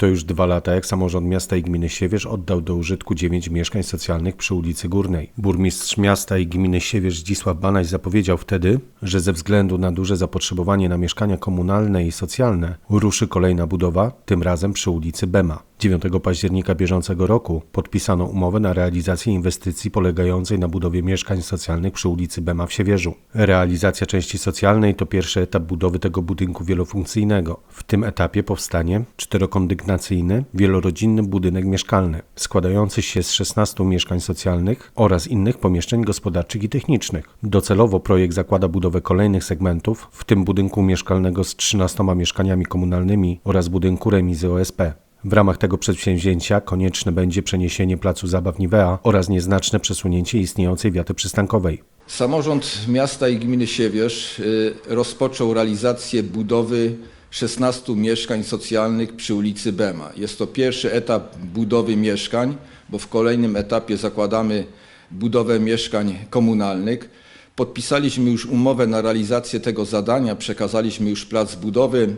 To już dwa lata, jak samorząd miasta i gminy Siewierz oddał do użytku dziewięć mieszkań socjalnych przy ulicy Górnej. Burmistrz miasta i gminy Siewierz Zdzisław Banaś zapowiedział wtedy, że ze względu na duże zapotrzebowanie na mieszkania komunalne i socjalne ruszy kolejna budowa, tym razem przy ulicy Bema. 9 października bieżącego roku podpisano umowę na realizację inwestycji polegającej na budowie mieszkań socjalnych przy ulicy Bema w Siewierzu. Realizacja części socjalnej to pierwszy etap budowy tego budynku wielofunkcyjnego. W tym etapie powstanie czterokondygnacyjny, wielorodzinny budynek mieszkalny, składający się z 16 mieszkań socjalnych oraz innych pomieszczeń gospodarczych i technicznych. Docelowo projekt zakłada budowę kolejnych segmentów, w tym budynku mieszkalnego z 13 mieszkaniami komunalnymi oraz budynku remizy OSP. W ramach tego przedsięwzięcia konieczne będzie przeniesienie placu zabaw Nivea oraz nieznaczne przesunięcie istniejącej wiaty przystankowej. Samorząd miasta i gminy Siewierz y, rozpoczął realizację budowy 16 mieszkań socjalnych przy ulicy Bema. Jest to pierwszy etap budowy mieszkań, bo w kolejnym etapie zakładamy budowę mieszkań komunalnych. Podpisaliśmy już umowę na realizację tego zadania, przekazaliśmy już plac budowy.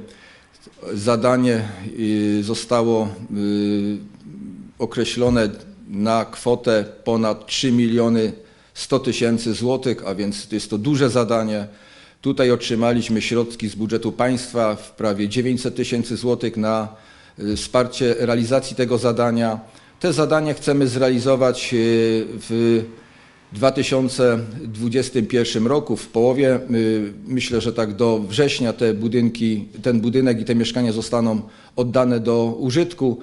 Zadanie y, zostało y, określone na kwotę ponad 3 miliony 100 tysięcy złotych, a więc jest to duże zadanie. Tutaj otrzymaliśmy środki z budżetu państwa w prawie 900 tysięcy złotych na y, wsparcie realizacji tego zadania. Te zadanie chcemy zrealizować w 2021 roku w połowie. y, Myślę, że tak do września te budynki, ten budynek i te mieszkania zostaną oddane do użytku.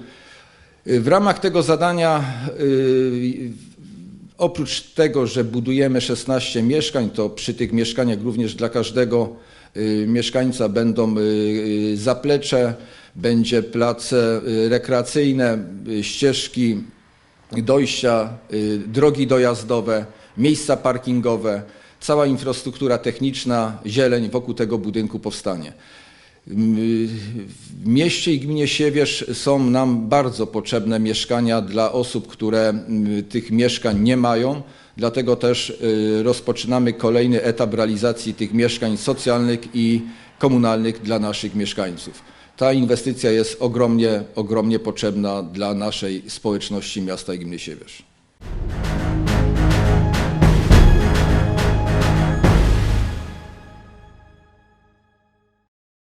Y, W ramach tego zadania y, oprócz tego, że budujemy 16 mieszkań, to przy tych mieszkaniach również dla każdego mieszkańca będą zaplecze, będzie place rekreacyjne, ścieżki dojścia, drogi dojazdowe, miejsca parkingowe, cała infrastruktura techniczna, zieleń wokół tego budynku powstanie. W mieście i gminie Siewierz są nam bardzo potrzebne mieszkania dla osób, które mm, tych mieszkań nie mają. Dlatego też y, rozpoczynamy kolejny etap realizacji tych mieszkań socjalnych i komunalnych dla naszych mieszkańców. Ta inwestycja jest ogromnie, ogromnie potrzebna dla naszej społeczności miasta i gminy Siewierz.